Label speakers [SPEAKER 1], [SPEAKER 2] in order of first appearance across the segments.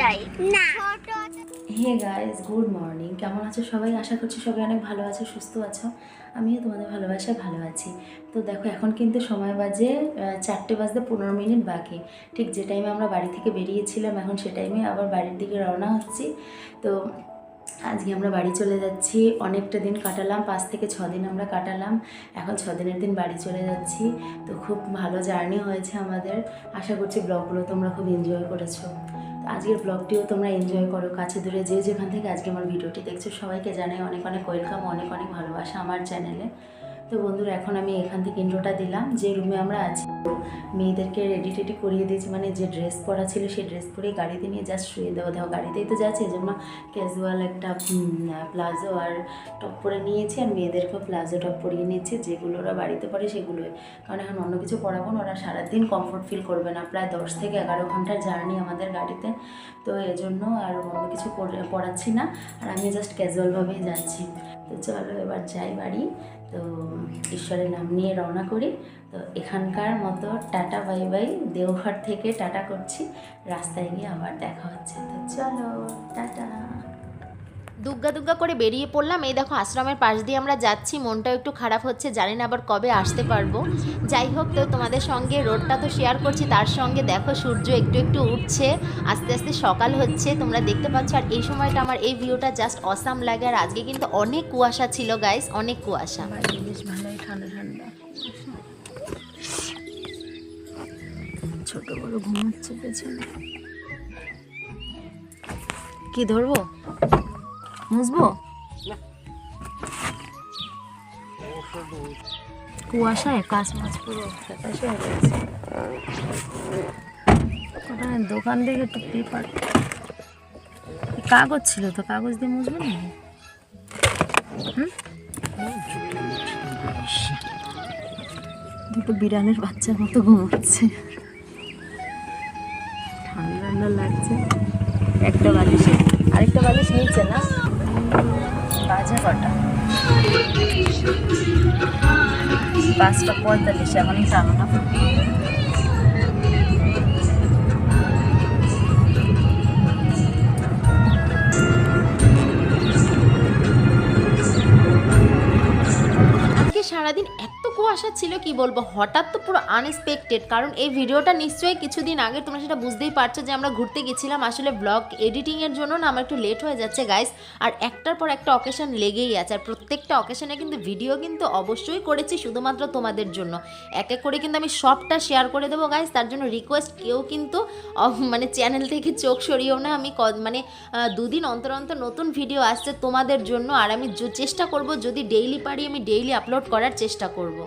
[SPEAKER 1] যাই। না।
[SPEAKER 2] Hey guys good morning কেমন আছো সবাই? আশা করছি সবাই অনেক ভালো আছো, সুস্থ আছো। আমিও তোমাদের ভালোবাসায় ভালো আছি। তো দেখো, এখন কিন্তু সময় বাজে চারটে বাজতে পনেরো মিনিট বাকি। ঠিক যে টাইমে আমরা বাড়ি থেকে বেরিয়েছিলাম, এখন সে টাইমে আবার বাড়ির দিকে রওনা হচ্ছি। তো আজকে আমরা বাড়ি চলে যাচ্ছি। অনেকটা দিন কাটালাম, পাঁচ থেকে ছ দিন আমরা কাটালাম। এখন ছ দিনের দিন বাড়ি চলে যাচ্ছি। তো খুব ভালো জার্নি হয়েছে আমাদের। আশা করছি ব্লগগুলো তোমরা খুব এনজয় করেছ। আজকের ব্লগটিও তোমরা এনজয় করো, কাছে দূরে যে যেখান থেকে আজকে আমার ভিডিওটি দেখছ, সবাইকে জানাই অনেক অনেক ওয়েলকাম অনেক অনেক ভালোবাসা আমার চ্যানেলে তো বন্ধুরা, এখন আমি এখান থেকে ইন্ট্রোটা দিলাম। যে রুমে আমরা আছি মেয়েদেরকে রেডি টেডি করিয়ে দিয়েছি মানে যে ড্রেস পরা ছিল সেই ড্রেস পরেই গাড়িতে নিয়ে জাস্ট শুয়ে দেওয়া দেওয়া। গাড়িতেই তো যাচ্ছে, এই জন্য ক্যাজুয়াল একটা প্লাজো আর টপ পরে নিয়েছি আর মেয়েদেরকেও প্লাজো টপ পরিয়ে নিয়েছি যেগুলো ওরা বাড়িতে পরে সেগুলোই। কারণ এখন অন্য কিছু পরাবো না, ওরা সারাদিন কমফোর্ট ফিল করবে না। প্রায় দশ থেকে এগারো ঘণ্টার জার্নি আমাদের গাড়িতে। তো এজন্য আর অন্য কিছু পরে- পরাচ্ছি না। আর আমি জাস্ট ক্যাজুয়ালভাবেই যাচ্ছি। তো চলো এবার যাই বাড়ি। তো ঈশ্বরের নাম নিয়ে রওনা করি। তো এখানকার মতো টাটা, বাই বাই। দেওঘর থেকে টাটা করছি। রাস্তায় গিয়ে আবার দেখা হচ্ছে। তো চলো, টাটা।
[SPEAKER 3] দুগ্গা দুগ্গা করে বেরিয়ে পড়লাম। এই দেখো আশ্রমের পাশ দিয়ে আমরা যাচ্ছি। মনটাও একটু খারাপ হচ্ছে জানি না আবার কবে আসতে পারব। যাই হোক তো তোমাদের সঙ্গে রোডটা তো শেয়ার করছি তার সঙ্গে দেখো সূর্য একটু একটু উঠছে আস্তে আস্তে সকাল হচ্ছে। তোমরা দেখতে পাচ্ছ আর এই সময়টা আমার এই ভিউটা জাস্ট অসাম লাগে। আর আজকে কিন্তু অনেক কুয়াশা ছিল গাইস অনেক কুয়াশা।
[SPEAKER 2] ভালোই ঠান্ডা ঠান্ডা। ছোট বড় ঘুমাচ্ছে পেছনে। কি ধরবো? মুছবো কুয়াশায় কাজ মাছ পুরো ফ্যাকাশে হয়ে ওখানে দোকান থেকে একটু পেপার। কাগজ ছিল তো, কাগজ দিয়ে মুছবে না দুটো বিড়ালের বাচ্চার মতো ঘুমাচ্ছে। ঠান্ডা ঠান্ডা লাগছে। একটা বালিশ, আরেকটা বালিশ নিচ্ছে না? বাজে কটা? পাঁচটা পঁয়তাল্লিশ এখনই টানো না।
[SPEAKER 3] আজকে সারাদিন এত কুয়াশা ছিল কি বলব? হঠাৎ তো পুরো আনএক্সপেক্টেড কারণ এই ভিডিওটা নিশ্চয়ই কিছুদিন আগে তোমরা সেটা বুঝতেই পারছ যে আমরা ঘুরতে গেছিলাম আসলে ব্লগ এডিটিংয়ের জন্য না আমার একটু লেট হয়ে যাচ্ছে গাইস আর একটার পর একটা অকেশন লেগেই আছে। আর প্রত্যেকটা অকেশনে কিন্তু ভিডিও কিন্তু অবশ্যই করেছি শুধুমাত্র তোমাদের জন্য। এক এক করে কিন্তু আমি সবটা শেয়ার করে দেবো গাইস তার জন্য রিকোয়েস্ট কেউ কিন্তু মানে চ্যানেল থেকে চোখ সরিয়েও না। আমি মানে দুদিন অন্তর অন্তর নতুন ভিডিও আসছে তোমাদের জন্য, আর আমি চেষ্টা করব যদি ডেইলি পারি, আমি ডেইলি আপলোড করার চেষ্টা করব।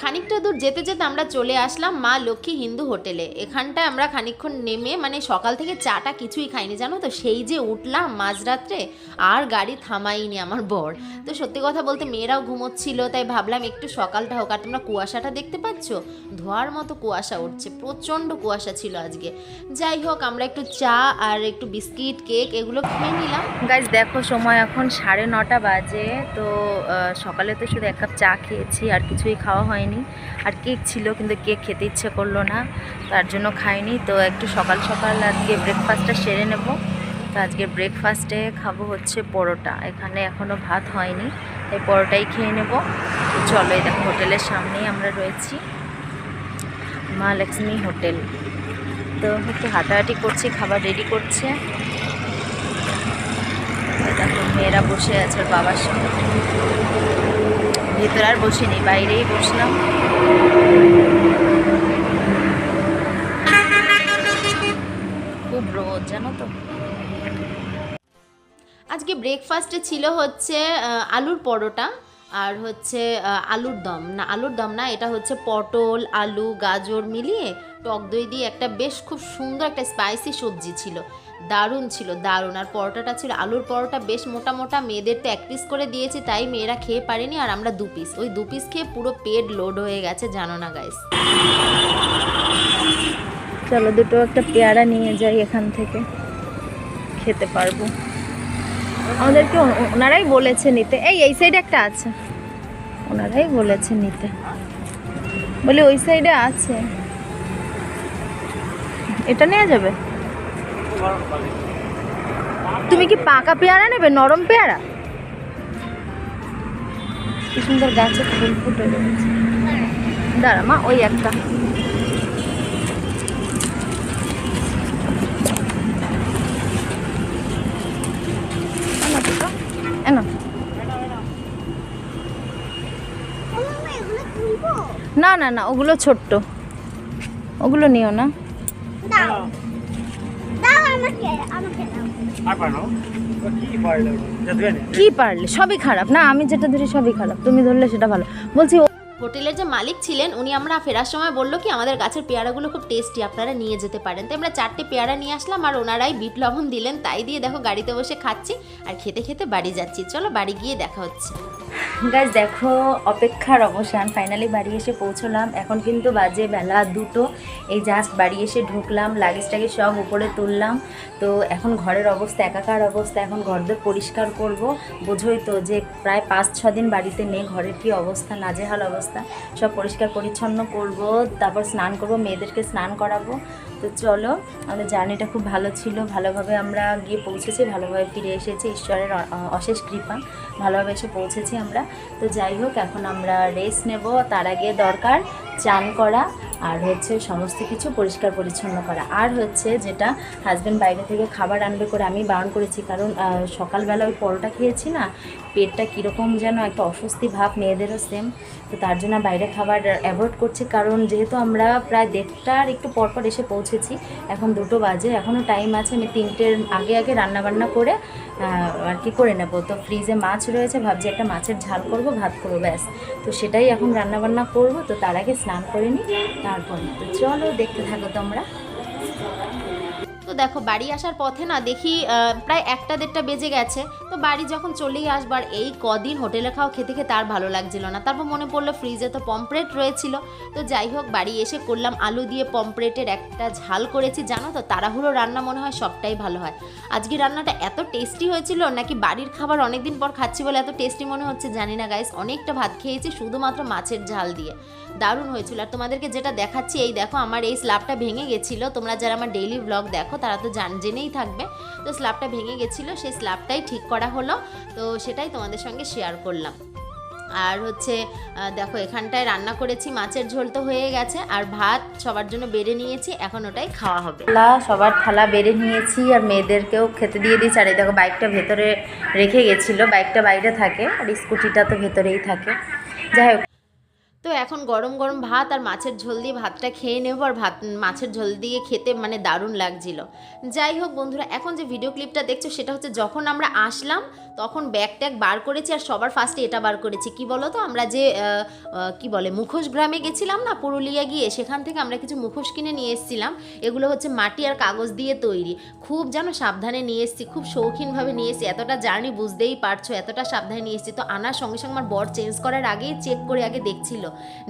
[SPEAKER 3] খানিকটা দূর যেতে যেতে আমরা চলে আসলাম মা লক্ষ্মী হিন্দু হোটেলে। এখানটায় আমরা খানিকক্ষণ নেমে মানে সকাল থেকে চাটা কিছুই খাইনি, জানো তো? সেই যে উঠলাম মাঝরাত্রে, আর গাড়ি থামাইনি আমার বর। তো সত্যি কথা বলতে মেয়েরাও ঘুমোচ্ছিল, তাই ভাবলাম একটু সকালটা হোক। আর তোমরা কুয়াশাটা দেখতে পাচ্ছ? ধোয়ার মতো কুয়াশা উঠছে, প্রচণ্ড কুয়াশা ছিল আজকে। যাই হোক, আমরা একটু চা আর একটু বিস্কিট, কেক এগুলো খেয়ে নিলাম।
[SPEAKER 2] গাইজ দেখো, সময় এখন সাড়ে নটা বাজে, তো সকালে তো শুধু এক কাপ চা খেয়েছি, আর কিছুই খাওয়া হয়নি। আর কেক ছিল, কিন্তু কেক খেতে ইচ্ছে করল না, তার জন্য খাইনি। তো একটু সকাল সকাল আজকে ব্রেকফাস্টটা সেরে নেব। তো আজকে ব্রেকফাস্টে খাব হচ্ছে পরোটা। এখানে এখনও ভাত হয়নি, তাই পরোটাই খেয়ে নেব। চলো, এই দেখো, হোটেলের সামনেই আমরা রয়েছি। মা লক্ষ্মী হোটেল। তো একটু হাঁটাহাঁটি করছি, খাবার রেডি করছে। মেয়েরা বসে আছে বাবার সঙ্গে ভেতর আর বসিনি, বাইরেই বসলাম। খুব রোদ, জানো তো।
[SPEAKER 3] আজকে ব্রেকফাস্টে ছিল হচ্ছে আলুর পরোটা আর হচ্ছে আলুর দম। না, আলুর দম না, এটা হচ্ছে পটল, আলু, গাজর মিলিয়ে টক দই দিয়ে একটা বেশ খুব সুন্দর একটা স্পাইসি সবজি ছিল। দারুণ ছিল, দারুণ। আর পরোটাটা ছিল, আলুর পরোটা বেশ মোটা মোটা, মেয়েদের তো এক পিস করে দিয়েছি, তাই মেয়েরা খেয়ে পারেনি আর আমরা দু পিস ওই দু পিস খেয়ে পুরো পেট লোড হয়ে গেছে, জানো না গাইস
[SPEAKER 2] চলো, দুটো একটা পেয়ারা নিয়ে যাই এখান থেকে। খেতে পারব। আমাদেরকে ওনারাই বলেছে নিতে। এই এই সাইডে একটা আছে। ওনারাই বলেছে নিতে। বলে, ওই সাইডে আছে। এটা নেওয়া যাবে? তুমি কি পাকা পেয়ারা নেবে? নরম পেয়ারা? কি সুন্দর গাছে ফুল ফুটে রয়েছে। দাঁড়া মা, ওই একটা। না না না, ওগুলো ছোট্ট। ওগুলো নিও না।
[SPEAKER 4] কি পারল?
[SPEAKER 2] সবই খারাপ। না আমি যেটা ধরি সবই খারাপ। তুমি ধরলে সেটা ভালো। বলছি ও-
[SPEAKER 3] হোটেলের যে মালিক ছিলেন উনি আমরা ফেরার সময় বলল কি আমাদের গাছের পেয়ারাগুলো খুব টেস্টি আপনারা নিয়ে যেতে পারেন। তো আমরা চারটে পেয়ারা নিয়ে আসলাম আর ওনারাই বিট লবণ দিলেন। তাই দিয়ে দেখো গাড়িতে বসে খাচ্ছি আর খেতে খেতে বাড়ি যাচ্ছি। চলো বাড়ি গিয়ে দেখা হচ্ছে।
[SPEAKER 2] গাইজ দেখো, অপেক্ষার অবসান। ফাইনালি বাড়ি এসে পৌঁছলাম। এখন কিন্তু বাজে বেলা দুটো। এই জাস্ট বাড়ি এসে ঢুকলাম লাগেজ টাগেজ সব উপরে তুললাম। তো এখন ঘরের অবস্থা, একাকার অবস্থা, এখন ঘরদের পরিষ্কার করব। বোঝোই তো যে প্রায় পাঁচ, ছ দিন বাড়িতে নেই, ঘরের কি অবস্থা, নাজেহাল অবস্থা। সব পরিষ্কার পরিচ্ছন্ন করব, তারপর স্নান করব, মেয়েদেরকে স্নান করাবো। তো চলো, আমাদের জার্নিটা খুব ভালো ছিল। ভালোভাবে আমরা গিয়ে পৌঁছেছি, ভালোভাবে ফিরে এসেছি। ঈশ্বরের অশেষ কৃপা। ভালোভাবে এসে পৌঁছেছি। আমরা। তো যাই হোক এখন আমরা রেস্ট নেব। তার আগে দরকার চান করা। আর হচ্ছে সমস্ত কিছু পরিষ্কার পরিচ্ছন্ন করা। আর হচ্ছে যেটা হাজব্যান্ড বাইরে থেকে খাবার আনবে করে আমি বারণ করেছি, কারণ সকালবেলা ওই পরোটা খেয়েছি না, পেটটা কীরকম যেন একটা অস্বস্তি ভাব, মেয়েদেরও সেম তো তার জন্য বাইরে খাবার অ্যাভয়েড করছি, কারণ যেহেতু আমরা প্রায় দেড়টার একটু পরপর এসে পৌঁছেছি, এখন দুটো বাজে এখনও টাইম আছে, আমি তিনটের আগে আগে রান্নাবান্না করে আর কি করে নেব। তো ফ্রিজে মাছ রয়েছে, ভাবছি একটা মাছের ঝাল করব, ভাত করব, ব্যাস। তো সেটাই এখন রান্না বান্না করব, তো তার আগে স্নান করে নিই তারপরে। তো চলো দেখতে থাকো তোমরা।
[SPEAKER 3] তো দেখো, বাড়ি আসার পথে না দেখি প্রায় একটা দেড়টা বেজে গেছে। তো বাড়ি যখন চলেই আসবার এই কদিন হোটেলে খাওয়া খেতে খেতে আর ভালো লাগছিল না। তারপর মনে পড়ল ফ্রিজে তো পম্পলেট রয়েছিল। তো যাই হোক, বাড়ি এসে করলাম আলু দিয়ে পম্পলেটের একটা ঝাল করেছি। জানো তো, তাড়াহুড়ো রান্না মনে হয় সবটাই ভালো হয়। আজকে রান্নাটা এত টেস্টি হয়েছিল, নাকি বাড়ির খাবার অনেকদিন পর খাচ্ছি বলে এত টেস্টি মনে হচ্ছে জানি না গাইস অনেকটা ভাত খেয়েছি, শুধুমাত্র মাছের ঝাল দিয়ে। দারুণ হয়েছিল। আর তোমাদেরকে যেটা দেখাচ্ছি, এই দেখো, আমার এই স্ল্যাবটা ভেঙে গেছিল। তোমরা যারা আমার ডেইলি ব্লগ দেখো তারা তো জান, জেনেই থাকবে। তো স্ল্যাবটা ভেঙে গেছিল, সেই স্ল্যাবটাই ঠিক করা হলো। তো সেটাই তোমাদের সঙ্গে শেয়ার করলাম। আর হচ্ছে দেখো এখানটায় রান্না করেছি, মাছের ঝোল তো হয়ে গেছে, আর ভাত সবার জন্য বেড়ে নিয়েছি, এখন ওটাই খাওয়া হবে।
[SPEAKER 2] থালা, সবার থালা বেড়ে নিয়েছি, আর মেয়েদেরকেও খেতে দিয়ে দিয়েছি। আর এই দেখো বাইকটা ভেতরে রেখে গেছিল বাইকটা বাইরে থাকে, আর স্কুটিটা তো ভেতরেই থাকে। যাই হোক।
[SPEAKER 3] তো এখন গরম গরম ভাত আর মাছের ঝোল দিয়ে ভাতটা খেয়ে নেব আর ভাত, মাছের ঝোল দিয়ে খেতে মানে দারুণ লাগছিল। যাই হোক বন্ধুরা, এখন যে ভিডিও ক্লিপটা দেখছ সেটা হচ্ছে যখন আমরা আসলাম তখন ব্যাগ ট্যাগ বার করেছি আর সবার ফার্স্টে এটা বার করেছি। কি বলো তো আমরা যে কি বলে, মুখোশ গ্রামে গেছিলাম না, পুরুলিয়া গিয়ে, সেখান থেকে আমরা কিছু মুখোশ কিনে নিয়ে এসেছিলাম। এগুলো হচ্ছে মাটি আর কাগজ দিয়ে তৈরি। খুব যেন সাবধানে নিয়ে এসেছি, খুব শৌখিনভাবে নিয়ে এসেছি। এতটা জার্নি বুঝতেই পারছ, এতটা সাবধানে নিয়ে এসেছি। তো আনার সঙ্গে সঙ্গে আমার বর চেঞ্জ করার আগেই চেক করে আগে দেখছিল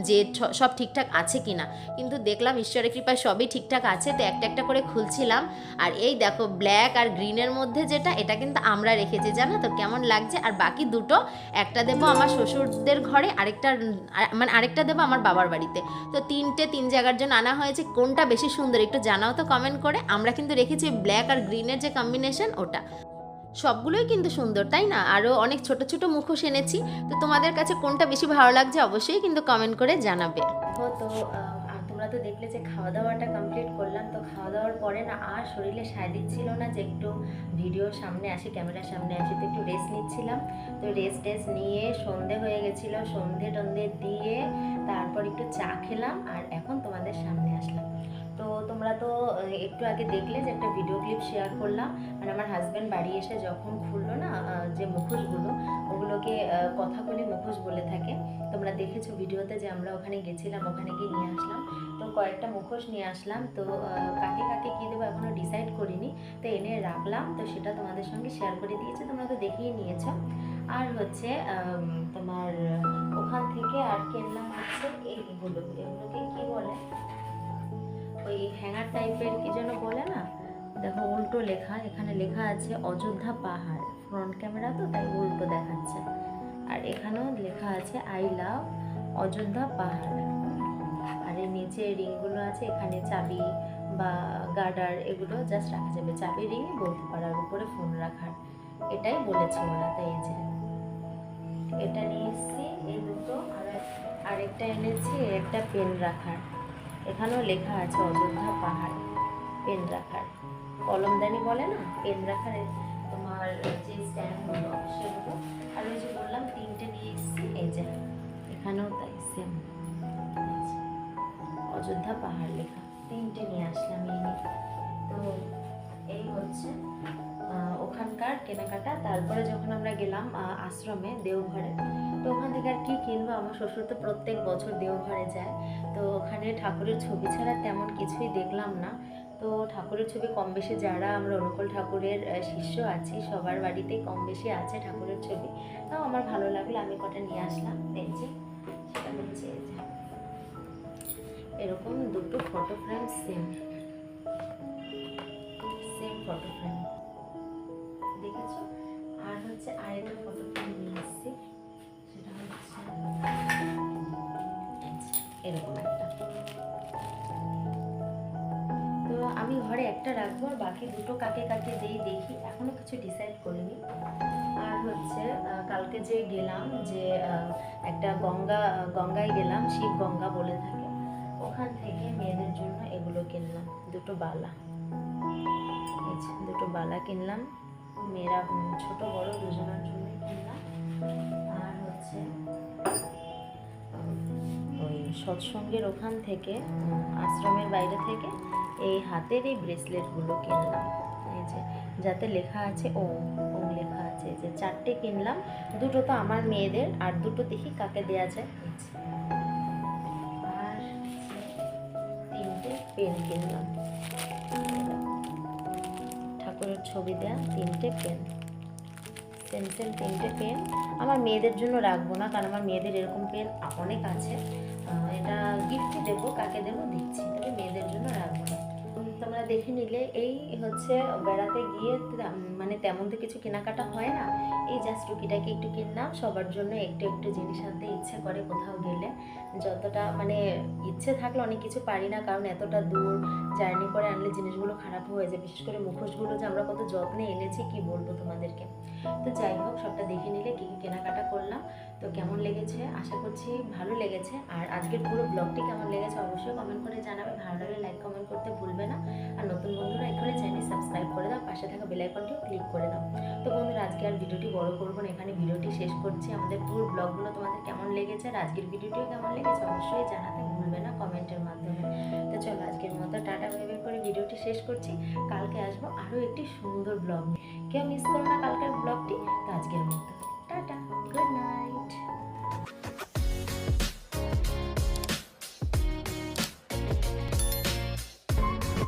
[SPEAKER 3] যে সব ঠিকঠাক আছে কিনা। কিন্তু দেখলাম, ঈশ্বরের কৃপায় সবই ঠিকঠাক আছে। তো একটা একটা করে খুলছিলাম। আর এই দেখো ব্ল্যাক আর গ্রিনের মধ্যে যেটা, এটা কিন্তু আমরা রেখেছি, জানো তো? কেমন লাগছে? আর বাকি দুটো, একটা দেবো আমার শ্বশুরদের ঘরে, আরেকটা আর- মানে আরেকটা দেবো আমার বাবার বাড়িতে। তো তিনটে তিন জায়গার জন্য আনা হয়েছে। কোনটা বেশি সুন্দর একটু জানাও তো কমেন্ট করে। আমরা কিন্তু রেখেছি ব্ল্যাক আর গ্রিনের যে কম্বিনেশন ওটা। সবগুলোই কিন্তু সুন্দর, তাই না? আরও অনেক ছোট ছোট মুখোশ এনেছি। তো তোমাদের কাছে কোনটা বেশি ভালো লাগছে অবশ্যই কিন্তু কমেন্ট করে জানাবে।
[SPEAKER 2] তো তো দেখলে যে খাওয়া দাওয়াটা কমপ্লিট করলাম। তো খাওয়া দাওয়ার পরে না আর শরীরে সায় দিচ্ছিল না যে একটু ভিডিওর সামনে আসি ক্যামেরার সামনে আসি তো একটু রেস্ট নিচ্ছিলাম। তো রেস্ট টেস্ট নিয়ে সন্ধে হয়ে গেছিল। সন্ধে টন্ধে দিয়ে তারপর একটু চা খেলাম আর এখন তোমাদের সামনে আসলাম। তো তোমরা তো একটু আগে দেখলে যে একটা ভিডিও ক্লিপ শেয়ার করলাম। মানে আমার হাজব্যান্ড বাড়ি এসে যখন খুললো না যে মুখোশগুলো ওগুলোকে আহ, কথাকলি মুখোশ বলে থাকে। তোমরা দেখেছ ভিডিওতে যে আমরা ওখানে গেছিলাম ওখানে গিয়ে নিয়ে আসলাম। তো কয়েকটা মুখোশ নিয়ে আসলাম। তো কাকে কাকে কী দেবো এখনও ডিসাইড করিনি। তো এনে রাখলাম। তো সেটা তোমাদের সঙ্গে শেয়ার করে দিয়েছি। তোমরা তো দেখেই নিয়েছো। আর হচ্ছে তোমার ওখান থেকে আর কিনলাম হচ্ছে এইগুলো, এগুলোকে কি বলে? ওই হ্যাঙ্গার টাইপের কি যেন বলে না? দেখো উল্টো লেখা। এখানে লেখা আছে, অযোধ্যা পাহাড়। ফ্রন্ট ক্যামেরা তো, তাই উল্টো দেখাচ্ছে। আর এখানেও লেখা আছে আই লাভ অযোধ্যা পাহাড়। আর এর নিচে রিংগুলো আছে, এখানে চাবি বা গার্ডার এগুলো জাস্ট রাখা যাবে। চাবি রিং বলতে পারার উপরে ফোন রাখার। এটাই বলেছে ওরা, তাই যে। এটা নিয়ে এসেছি, এই দুটো, আর আরেকটা এনেছি, একটা পেন রাখার। এখানেও লেখা আছে, অযোধ্যা পাহাড় পেন রাখার। কলমদানি বলে না পেন রাখার তোমার যে স্ট্যান্ডগুলো সেগুলো আর ওই যে বললাম, তিনটে নিয়ে এসেছি, এই যে। এখানেও তাই সেম অযোধ্যা পাহাড় লেখা। তিনটে নিয়ে আসলাম এই নিয়ে। তো এই হচ্ছে ওখানকার কেনাকাটা। তারপরে যখন আমরা গেলাম আশ্রমে, দেওঘরে, তো ওখান থেকে আর কী কিনবো? আমার শ্বশুর তো প্রত্যেক বছর দেওঘরে যায়। তো ওখানে ঠাকুরের ছবি ছাড়া তেমন কিছুই দেখলাম না। তো ঠাকুরের ছবি কম বেশি যারা আমরা অনুকূল ঠাকুরের শিষ্য আছি, সবার বাড়িতেই কম বেশি আছে ঠাকুরের ছবি। তাও আমার ভালো লাগল, আমি কটা নিয়ে আসলাম। যে সেটা হচ্ছে এরকম দুটো photo frame same same photo frame দেখেছ? আর হচ্ছে আরেকটা ফটো ফ্রেম নিয়ে এসেছি। সেটা হচ্ছে এরকম একটা। তো আমি ঘরে একটা রাখব, আর বাকি দুটো কাকে কাকে দেই দেখি। এখনও কিছু ডিসাইড করিনি। আর হচ্ছে কালকে যে গেলাম, যে একটা গঙ্গা, গঙ্গায় গেলাম, শিব গঙ্গা বলে থাকে। ওখান থেকে মেয়েদের জন্য এগুলো কিনলাম, দুটো বালা। দুটো বালা কিনলাম, মেয়েরা ছোট, বড়, দুজনের জন্য কিনলাম। আর হচ্ছে ওই সৎসঙ্গের ওখান থেকে আশ্রমের বাইরে থেকে এই হাতের এই ব্রেসলেটগুলো কিনলাম। এই যে যাতে লেখা আছে, ও ওম লেখা আছে যে চারটে কিনলাম। দুটো তো আমার মেয়েদের, আর দুটো দেখি কাকে দেয়া যায়। পেন কিনলাম। ঠাকুরের ছবি দেয়া তিনটে পেন। সেম তিনটে পেন। আমার মেয়েদের জন্য রাখব না, কারণ আমার মেয়েদের এরকম পেন অনেক আছে। এটা গিফট দেবো, কাকে দেবো? দিচ্ছি। তবে মেয়েদের জন্য রাখব। দেখে নিলে এই হচ্ছে বেড়াতে গিয়ে মানে তেমন তো কিছু কেনাকাটা হয় না। এই জাস্ট টুকিটাকে একটু কিনলাম, সবার জন্য একটু একটু জিনিস আনতে ইচ্ছে করে কোথাও গেলে। যতটা মানে ইচ্ছে থাকলে অনেক কিছু পারি না, কারণ এতটা দূর জার্নি করে আনলে জিনিসগুলো খারাপ হয়ে যায়। বিশেষ করে মুখোশগুলো যে আমরা কত যত্নে এনেছি, কি বলব তোমাদেরকে? তো যাই হোক, সবটা দেখে নিলে কী কী কেনাকাটা করলাম। তো কেমন লেগেছে? আশা করছি ভালো লেগেছে। আর আজকের পুরো ব্লগটি কেমন লেগেছে অবশ্যই কমেন্ট করে জানাবে। ভালো লাগলে লাইক কমেন্ট করতে ভুলবে না। পাশে থাকা বেল আইকনটিও ক্লিক করে দাও। তো বন্ধুরা, আজকে আর ভিডিওটি বড় করব না, এখানে ভিডিওটি শেষ করছি। আমাদের পুরো ব্লগগুলো তোমাদের কেমন লেগেছে আর আজকের ভিডিওটিও কেমন লেগেছে অবশ্যই জানাতে ভুলবে না কমেন্টের মাধ্যমে। তো চলো, আজকের মতো টাটা ভেবে করে ভিডিওটি শেষ করছি। কালকে আসব আরও একটি সুন্দর ব্লগ নিয়ে। কেউ মিস করো না কালকের ব্লগটি তো আজকের মতো। Tata good night